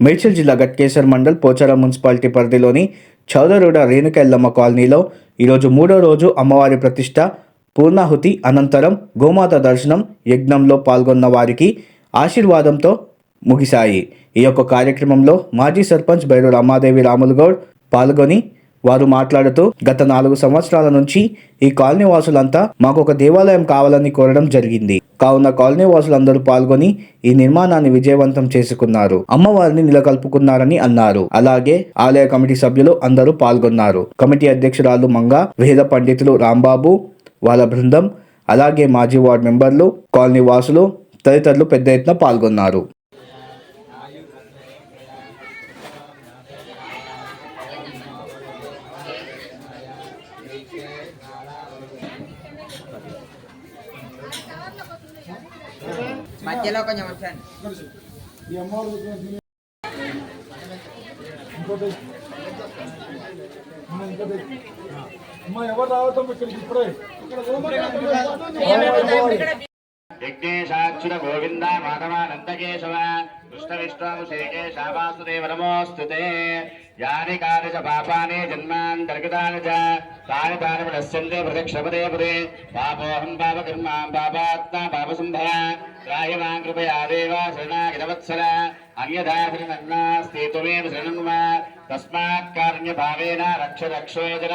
మేడ్చల్ జిల్లా గట్కేశ్వర్ మండల్ పోచారం మున్సిపాలిటీ పరిధిలోని చౌదరుడ రేణుకెల్లమ్మ కాలనీలో ఈరోజు మూడో రోజు అమ్మవారి ప్రతిష్ట పూర్ణాహుతి అనంతరం గోమాత దర్శనం యజ్ఞంలో పాల్గొన్న వారికి ఆశీర్వాదంతో ముగిశాయి. ఈ యొక్క కార్యక్రమంలో మాజీ సర్పంచ్ బైరు రమాదేవి రాములు గౌడ్ పాల్గొని వారు మాట్లాడుతూ గత నాలుగు సంవత్సరాల నుంచి ఈ కాలనీ వాసులంతా మాకు ఒక దేవాలయం కావాలని కోరడం జరిగింది. కావున కాలనీ వాసులందరూ పాల్గొని ఈ నిర్మాణాన్ని విజయవంతం చేసుకున్నారు. అమ్మవారిని నిలకల్పుకున్నారని అన్నారు. అలాగే ఆలయ కమిటీ సభ్యులు అందరూ పాల్గొన్నారు. కమిటీ అధ్యక్షురాలు మంగ వేద పండితులు రాంబాబు వాళ్ళ బృందం అలాగే మాజీ వార్డు మెంబర్లు కాలనీ వాసులు తదితరులు పెద్ద ఎత్తున పాల్గొన్నారు. మధ్యలో కొంచెం వచ్చాను అమ్మ ఎవరు రావటం ఇక్కడికి ఇప్పుడే? విఘ్నేశాక్షుర గోవింద మాధవానందకేశవ కృష్ణ విష్ణుశేఖే శావాసుదేవ నమోస్తుతే యాని కాని చ పాపాని జన్మాంతర్గతాని చ తాని తాని ప్రశ్యంతే ప్రదక్షపదే పదే పాపోహం పాపకర్మాం పాపాత్మ పాపసంభవ త్రాయమాం కృపయా దేవ శరణాగిరవత్సల అన్యథా శరణన్నాస్తి త్వమేవ శరణం మమ తస్మాత్ కారుణ్య భావేన రక్ష రక్షోజన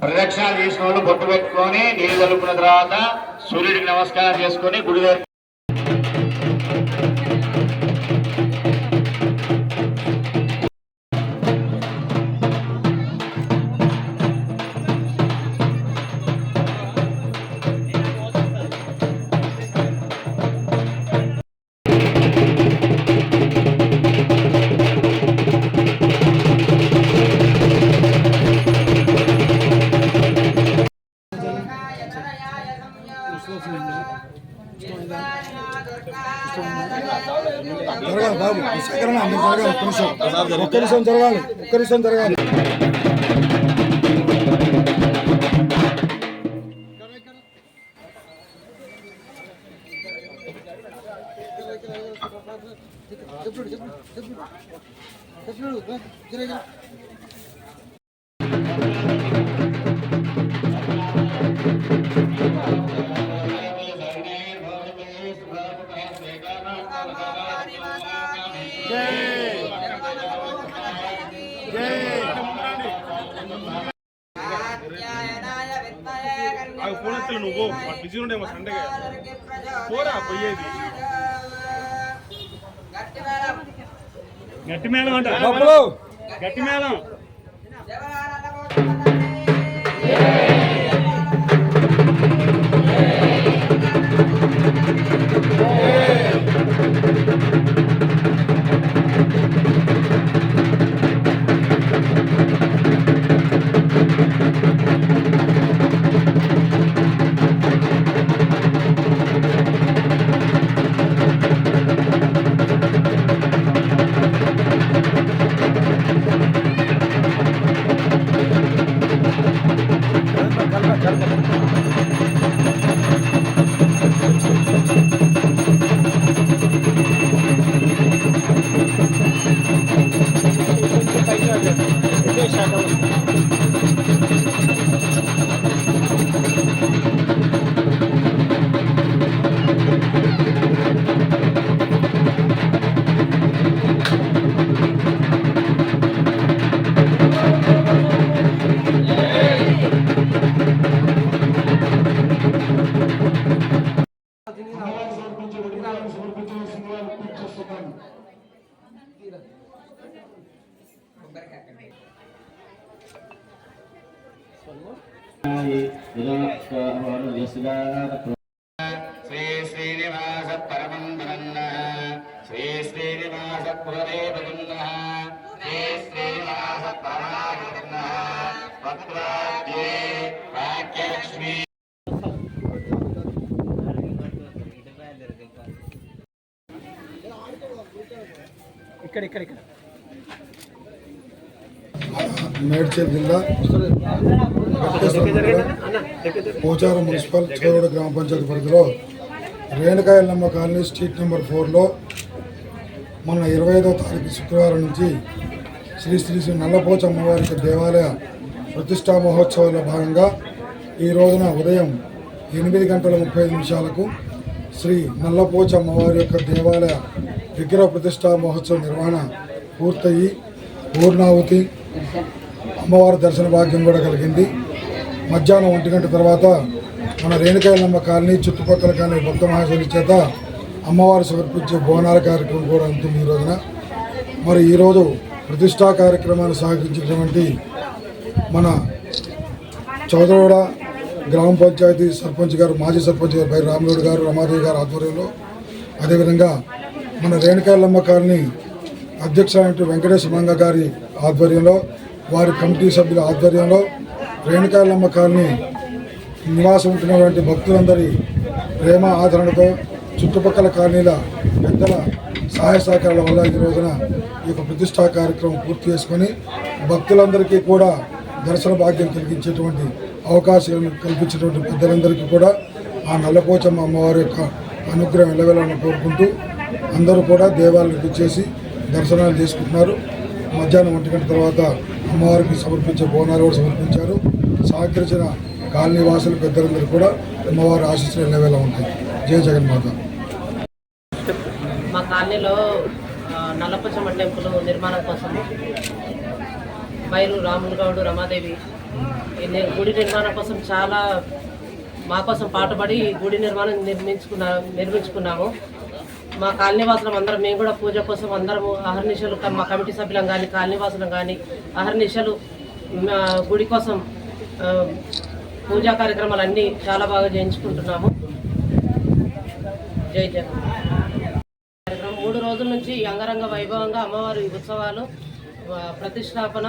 ప్రదక్షిణాలు చేసిన వాళ్ళు బొట్టు పెట్టుకొని నీళ్ళు కలుపుకున్న తర్వాత సూర్యుడికి నమస్కారం చేసుకొని గుడి ఒక్క నిమిషం జరగాలి ఒక్క నిమిషం జరగాలి. చెప్పు చెప్పు ఎత్తలు నువ్వు. బిజీ ఉండేమో సండే పోరా పోయేది. గట్టి మేళం అంట గట్టి మేళం. శ్రీ శ్రీనివాస పరమందరన్న శ్రీ శ్రీనివాస కులదేవన్న శ్రీ శ్రీనివాస పరమావదన్న వక్రాజ్యే వాక్యలక్ష్మి ఇక్కడ ఇక్కడ ఇక్కడ. మేడ్చల్ జిల్లా పోచారం మున్సిపల్ చోరోడ గ్రామ పంచాయతీ పరిధిలో రేణుకాయలమ్మ కాలనీ స్ట్రీట్ నెంబర్ ఫోర్లో మొన్న ఇరవై ఐదో తారీఖు శుక్రవారం నుంచి శ్రీ శ్రీ శ్రీ నల్లపోచ అమ్మవారి యొక్క దేవాలయ ప్రతిష్టా మహోత్సవంలో భాగంగా ఈ రోజున ఉదయం ఎనిమిది గంటల ముప్పై నిమిషాలకు శ్రీ నల్లపోచ అమ్మవారి యొక్క దేవాలయ విగ్రహ ప్రతిష్టా మహోత్సవ నిర్వహణ పూర్తయి పూర్ణావతి అమ్మవారి దర్శన భాగ్యం కూడా కలిగింది. మధ్యాహ్నం ఒంటి గంట తర్వాత మన రేణుకాయలమ్మ కాలనీ చుట్టుపక్కల కానీ భక్త మహాశైలి చేత అమ్మవారు సమర్పించే బోనాల కార్యక్రమం కూడా ఉంటుంది ఈ రోజున. మరి ఈరోజు ప్రతిష్టా కార్యక్రమాన్ని సాగించినటువంటి మన చౌదరోడ గ్రామ పంచాయతీ సర్పంచ్ గారు మాజీ సర్పంచ్ గారు బై రామరెడ్డి గారు రమాదేవి గారు ఆధ్వర్యంలో అదేవిధంగా మన రేణుకాయలమ్మ కాలనీ అధ్యక్షుడు వెంకటేశ్వరంగ గారి ఆధ్వర్యంలో వారి కమిటీ సభ్యుల ఆధ్వర్యంలో రేణుకాయలమ్మ కాలనీ నివాసం ఉంటున్నటువంటి భక్తులందరి ప్రేమ ఆదరణతో చుట్టుపక్కల కాలనీల పెద్దల సహాయ సహకారాల వల్ల ఈ రోజున ఈ యొక్క ప్రతిష్టా కార్యక్రమం పూర్తి చేసుకొని భక్తులందరికీ కూడా దర్శన భాగ్యం కలిగించేటువంటి అవకాశాలను కల్పించినటువంటి పెద్దలందరికీ కూడా ఆ నల్లపోచమ్మ అమ్మవారి యొక్క అనుగ్రహం వెళ్ళవేళని కోరుకుంటూ అందరూ కూడా దేవాలయానికి వచ్చేసి దర్శనాలు చేసుకుంటున్నారు. మధ్యాహ్నం ఒంటి గంట తర్వాత అమ్మవారికి సమర్పించే బోనాలు కూడా సమర్పించారు. సహకరించిన కాలనీ వాసులు పెద్దలందరూ కూడా అమ్మవారి ఆశీస్సులు ఎల్లవేళ ఉంటాయి. జయ జగన్మాత. మా కాలనీలో ఆ, నల్లపచ్చమ్మ టెంపుల్ నిర్మాణం కోసం బైరు రాములు గౌడు రమాదేవి గుడి నిర్మాణం కోసం చాలా మా కోసం పాటుపడి గుడి నిర్మాణం నిర్మించుకున్నా నిర్మించుకున్నాము. మా కాలనీవాసులం అందరం మేము కూడా పూజ కోసం అందరము అహర్నిశలు మా కమిటీ సభ్యులం కానీ కాలనీవాసులం కానీ అహర్నిశలు మా గుడి కోసం పూజా కార్యక్రమాలు అన్నీ చాలా బాగా చేయించుకుంటున్నాము. జై జగన్. కార్యక్రమం మూడు రోజుల నుంచి అంగరంగ వైభవంగా అమ్మవారి ఉత్సవాలు ప్రతిష్టాపన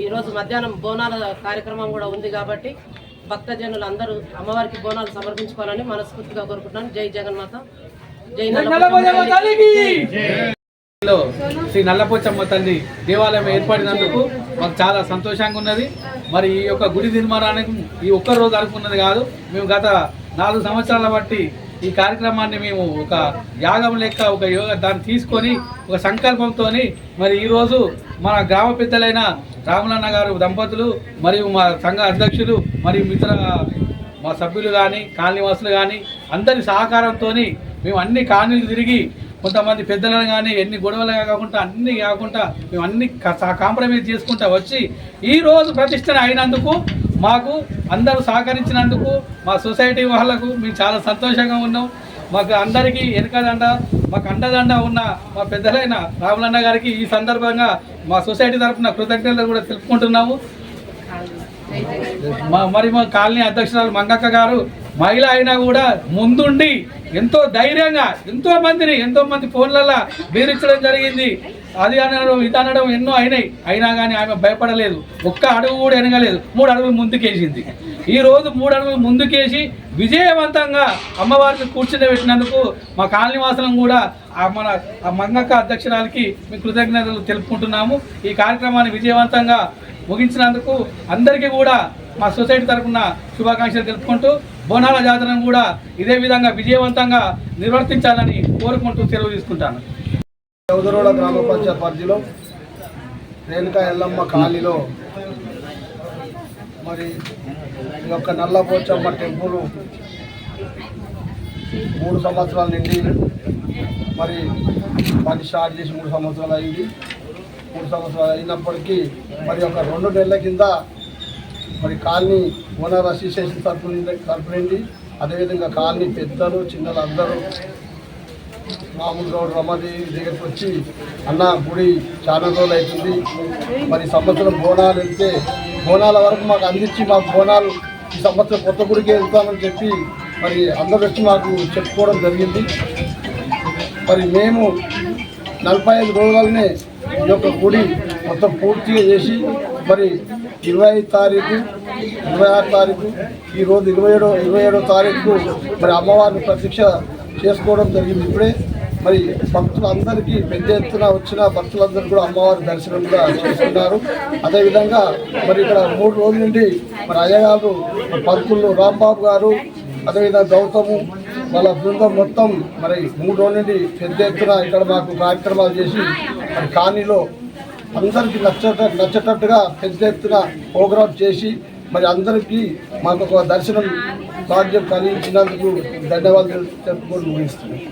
ఈరోజు మధ్యాహ్నం బోనాల కార్యక్రమం కూడా ఉంది కాబట్టి భక్తజనులు అందరూ అమ్మవారికి బోనాలు సమర్పించుకోవాలని మనస్ఫూర్తిగా కోరుకుంటున్నాను. జై జగన్మాత జై నల్లపోచమ్మ తల్లికి. లో శ్రీ నల్లపోచమ్మ తల్లి దేవాలయం ఏర్పడినందుకు మాకు చాలా సంతోషంగా ఉన్నది. మరి ఈ యొక్క గుడి నిర్మాణానికి ఈ ఒక్క రోజు అనుకున్నది కాదు. మేము గత నాలుగు సంవత్సరాల బట్టి ఈ కార్యక్రమాన్ని మేము ఒక యాగం లెక్క ఒక యోగ దాన్ని తీసుకొని ఒక సంకల్పంతో మరి ఈరోజు మన గ్రామ పెద్దలైన రాములన్న గారు దంపతులు మరియు మా సంఘ అధ్యక్షులు మరియు మిత్ర మా సభ్యులు కానీ కాలనీవాసులు కానీ అందరి సహకారంతో మేము అన్ని కాలనీలు తిరిగి కొంతమంది పెద్దలను కానీ ఎన్ని గొడవలు కాకుండా అన్ని కాకుండా మేము అన్ని కాంప్రమైజ్ చేసుకుంటా వచ్చి ఈరోజు ప్రతిష్టన అయినందుకు మాకు అందరూ సహకరించినందుకు మా సొసైటీ వాళ్ళకు మేము చాలా సంతోషంగా ఉన్నాం. మాకు అందరికీ వెనకదండ మాకు అండదండ ఉన్న మా పెద్దలైన రాములన్న గారికి ఈ సందర్భంగా మా సొసైటీ తరఫున కృతజ్ఞతలు కూడా తెలుపుకుంటున్నాము. మరి మా కాలనీ అధ్యక్షురాలు మంగక్క గారు మహిళ అయినా కూడా ముందుండి ఎంతో ధైర్యంగా ఎంతో మందిని ఎంతో మంది ఫోన్లలో బెదిరించడం జరిగింది. అది అనడం ఇది అనడం ఎన్నో అయినాయి. అయినా కానీ ఆమె భయపడలేదు. ఒక్క అడుగు కూడా ఎనగలేదు. మూడు అడుగులు ముందుకేసింది. ఈ రోజు మూడు అడుగులు ముందుకేసి విజయవంతంగా అమ్మవారికి కూర్చుని పెట్టినందుకు మా కాలనీ కూడా ఆ మన ఆ మంగక్క అధ్యక్షురాలకి మీ కృతజ్ఞతలు తెలుపుకుంటున్నాము. ఈ కార్యక్రమాన్ని విజయవంతంగా ముగించినందుకు అందరికీ కూడా మా సొసైటీ తరఫున శుభాకాంక్షలు తెలుపుకుంటూ బోనాల జాతరను కూడా ఇదే విధంగా విజయవంతంగా నిర్వర్తించాలని కోరుకుంటూ సెలవు తీసుకుంటాను. చౌదరోడ గ్రామ పంచాయత్ పరిధిలో రేణుకా ఎల్లమ్మ కాలనీలో మరి ఈ యొక్క నల్లపోచమ్మ టెంపుల్ మూడు సంవత్సరాల నుండి మరి పని స్టార్ట్ చేసి మూడు సంవత్సరాలు అయింది. మూడు సంవత్సరాలు అయినప్పటికీ మరి ఒక రెండు నెలల కింద మరి కాలనీ ఓనర్ అసోసియేషన్ తరఫు నుండి తరఫు నుండి అదేవిధంగా కాలనీ పెద్దలు చిన్నలు అందరూ మామూలు గౌడ్ రమాదేవి దగ్గరికి వచ్చి అన్న గుడి చాలా రోజులు అవుతుంది. మరి సంవత్సరం బోనాలు వెళ్తే బోనాల వరకు మాకు అందించి మాకు బోనాలు ఈ సంవత్సరం కొత్త గుడికి వెళ్తామని చెప్పి మరి అందరూ వచ్చి మాకు చెప్పుకోవడం జరిగింది. మరి మేము నలభై ఐదు రోజులనే ఈ యొక్క గుడి మొత్తం పూర్తిగా చేసి మరి ఇరవై ఐదు తారీఖు ఇరవై ఆరు తారీఖు ఈరోజు ఇరవై ఏడో ఇరవై ఏడో తారీఖు మరి అమ్మవారిని ప్రత్యక్ష చేసుకోవడం జరిగింది ఇప్పుడే. మరి భక్తులందరికీ పెద్ద ఎత్తున వచ్చిన భక్తులందరూ కూడా అమ్మవారి దర్శనం కూడా చేసుకున్నారు. అదేవిధంగా మరి ఇక్కడ మూడు రోజుల నుండి మరి అయ్యగారు పంతులు రాంబాబు గారు అదేవిధంగా గౌతము వాళ్ళ బృందం మొత్తం మరి మూడు రోజుల నుండి పెద్ద ఎత్తున ఇక్కడ మాకు కార్యక్రమాలు చేసి మరి కాలనీలో అందరికీ నచ్చట నచ్చేటట్టుగా పెద్ద ఎత్తున ప్రోగ్రామ్ చేసి మరి అందరికీ మాకు ఒక దర్శనం భాగ్యం కలిగించినందుకు ధన్యవాదాలు చెప్పుకొని ముగిస్తున్నాం